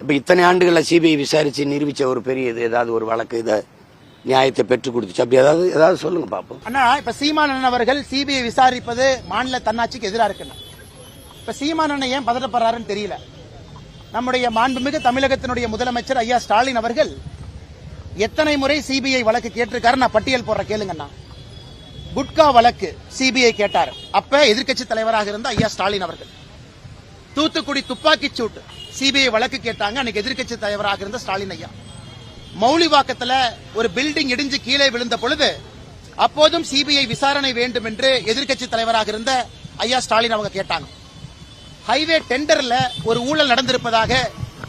இப்போ இத்தனை ஆண்டுகளில் சிபிஐ விசாரித்து நிரூபித்த ஒரு பெரிய இது ஏதாவது ஒரு வழக்கு இதை நியாயத்தை பெற்றுக் கொடுத்துச்சு. அப்படி ஏதாவது ஏதாவது சொல்லுங்க பார்ப்போம் அண்ணா இப்ப சீமானன் அவர்கள் சிபிஐ விசாரிப்பது மாநில தன்னாட்சிக்கு எதிராக இருக்குண்ணா. இப்ப சீமானன் ஏன் பதட்டப்படுறாருன்னு தெரியல. நம்முடைய மாண்புமிகு தமிழகத்தினுடைய முதலமைச்சர் ஐயா ஸ்டாலின் அவர்கள் எத்தனை முறை சிபிஐ வழக்கு கேட்டிருக்காரு? நான் பட்டியல் போடுற கேளுங்கண்ணா. குட்கா வழக்கு சிபிஐ கேட்டார். அப்ப எதிர்க்கட்சி தலைவராக இருந்த ஐயா ஸ்டாலின் அவர்கள். தூத்துக்குடி துப்பாக்கிச் சூட்டு. சிபிஐ வழக்கு கேட்டாங்க. அன்னைக்கு எதிர்க்கட்சி தலைவராக இருந்த ஸ்டாலின் ஐயா. மௌலிவாக்கத்துல ஒரு பில்டிங் இடிஞ்சு கீழே விழுந்த பொழுது அப்போதும் சிபிஐ விசாரணை வேண்டும் என்று எதிர்க்கட்சி தலைவராக இருந்த ஐயா ஸ்டாலின் அவங்க கேட்டாங்க. ஹைவே டெண்டர்ல ஒரு ஊழல் நடந்திருப்பதாக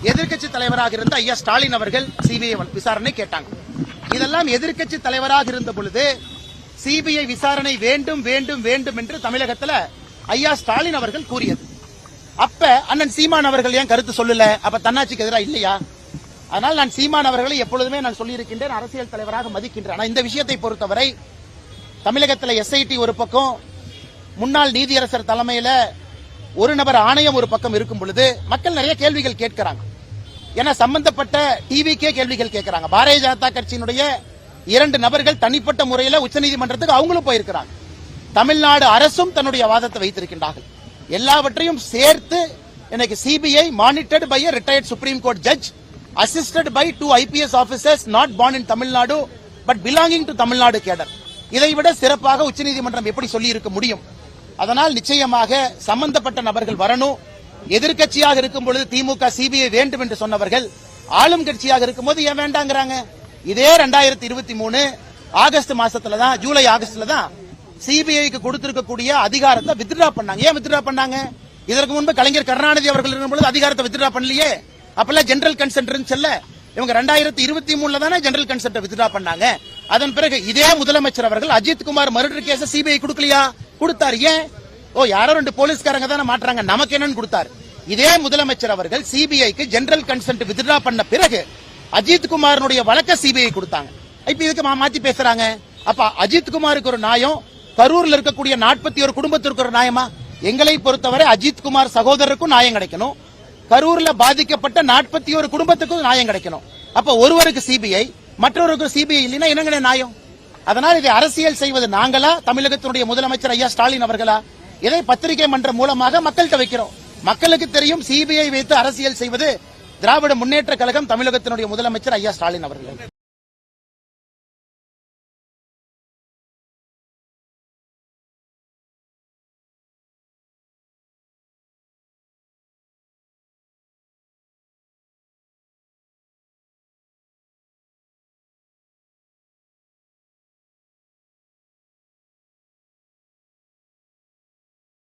எதிர்க்கட்சி தலைவராக இருந்த ஐயா ஸ்டாலின் அவர்கள் சிபிஐ விசாரணை கேட்டாங்க. இதெல்லாம் எதிர்கட்சி தலைவராக இருந்த பொழுது சிபிஐ விசாரணை வேண்டும் வேண்டும் வேண்டும் என்று தமிழகத்துல ஐயா ஸ்டாலின் அவர்கள் கூறியது. அப்ப அண்ணன் சீமான் அவர்கள் ஏன் கருத்து சொல்லல? அப்ப தன்னாட்சிக்கு எதிராக இல்லையா? அதனால் நான் சீமான் அவர்களை எப்பொழுதுமே நான் சொல்லியிருக்கின்றேன் அரசியல் தலைவராக மதிக்கின்றேன். ஆனால் இந்த விஷயத்தை பொறுத்தவரை தமிழகத்தில் எஸ்ஐடி ஒரு பக்கம் முன்னாள் நீதியரசர் தலைமையில ஒரு நபர் ஆணையம் ஒரு பக்கம் இருக்கும் பொழுது மக்கள் நிறைய கேள்விகள் கேட்கிறாங்க. ஏன்னா சம்பந்தப்பட்ட டிவிக்கே கேள்விகள் கேட்கிறாங்க. பாரதிய ஜனதா கட்சியினுடைய இரண்டு நபர்கள் தனிப்பட்ட முறையில் உச்சநீதிமன்றத்துக்கு அவங்களும் போயிருக்கிறாங்க. தமிழ்நாடு அரசும் தன்னுடைய வாதத்தை வைத்திருக்கின்றார்கள். எல்லாவற்றையும் சேர்த்து எனக்கு CBI monitored by retired Supreme Court judge assisted by two IPS officers not born in Tamil Nadu but belonging to Tamil Nadu cadre இதை விட சிறப்பாக உச்சநீதிமன்றம் எப்படி சொல்லி இருக்க முடியும்? அதனால் நிச்சயமாக சம்பந்தப்பட்ட நபர்கள் வரணும். எதிர்க்கட்சியாக இருக்கும் பொழுது திமுக சிபிஐ வேண்டும் என்று சொன்னவர்கள் ஆளும் கட்சியாக இருக்கும்போது ஏன் வேண்டாங்கிறாங்க? இதே ரெண்டாயிரத்தி இருபத்தி மூணு ஆகஸ்ட் மாசத்துல தான் ஜூலை ஆகஸ்ட்ல தான் சிபிஐக்கு கொடுத்திருக்கக்கூடிய அதிகாரத்தை வித்ட்ரா பண்ணாங்க. ஏன் வித்ட்ரா பண்ணாங்க? இதற்கு முன்பு கலைஞர் கருணாநிதி அவர்கள் இருக்கும்போது அதிகாரத்தை வித்ட்ரா பண்ணலையே. அப்பெல்லாம் ஜெனரல் கன்சென்ட் இருந்துச்சுல்ல இவங்க ரெண்டாயிரத்தி இருபத்தி மூணுல தானே ஜெனரல் கன்சென்ட் வித்ட்ரா பண்ணாங்க. அதன் பிறகு இதே முதலமைச்சர் அவர்கள் Ajith Kumar murder case CBI கொடுக்கலையா? கொடுத்தாரு. ஏன்? ஓ யாரோ ரெண்டு போலீஸ்காரங்க தானே மாட்டுறாங்க. நமக்கு என்னன்னு கொடுத்தாரு. இதே முதலமைச்சர் அவர்கள் சிபிஐக்கு ஜெனரல் கன்சென்ட் வித்ட்ரா பண்ண பிறகு அஜித் குமாரனுடைய வழக்க சிபிஐ கொடுத்தாங்க. இப்ப இதுக்கு மா- மாத்தி பேசுறாங்க. அப்ப அஜித் குமாருக்கு ஒரு நியாயம். கரூர்ல இருக்கக்கூடிய நாற்பத்தி ஒரு குடும்பத்திற்கு ஒரு நியாயமா? எங்களை பொறுத்தவரை அஜித் குமார் சகோதரருக்கும் நியாயம் கிடைக்கணும். கரூர்ல பாதிக்கப்பட்ட நாற்பத்தி ஒரு குடும்பத்துக்கும் நியாயம் கிடைக்கணும். அப்ப ஒருவருக்கு சிபிஐ மற்றொருக்கு சிபிஐ இல்லைன்னா என்னங்க நியாயம்? அதனால் இதை அரசியல் செய்வது நாங்களா? தமிழகத்தினுடைய முதலமைச்சர் ஐயா ஸ்டாலின் அவர்களா? இதை பத்திரிகை மன்றம் மூலமாக மக்கள்கிட்ட வைக்கிறோம். மக்களுக்கு தெரியும் சிபிஐ வைத்து அரசியல் செய்வது திராவிட முன்னேற்ற கழகம் தமிழகத்தினுடைய முதலமைச்சர் ஐயா ஸ்டாலின் அவர்கள்.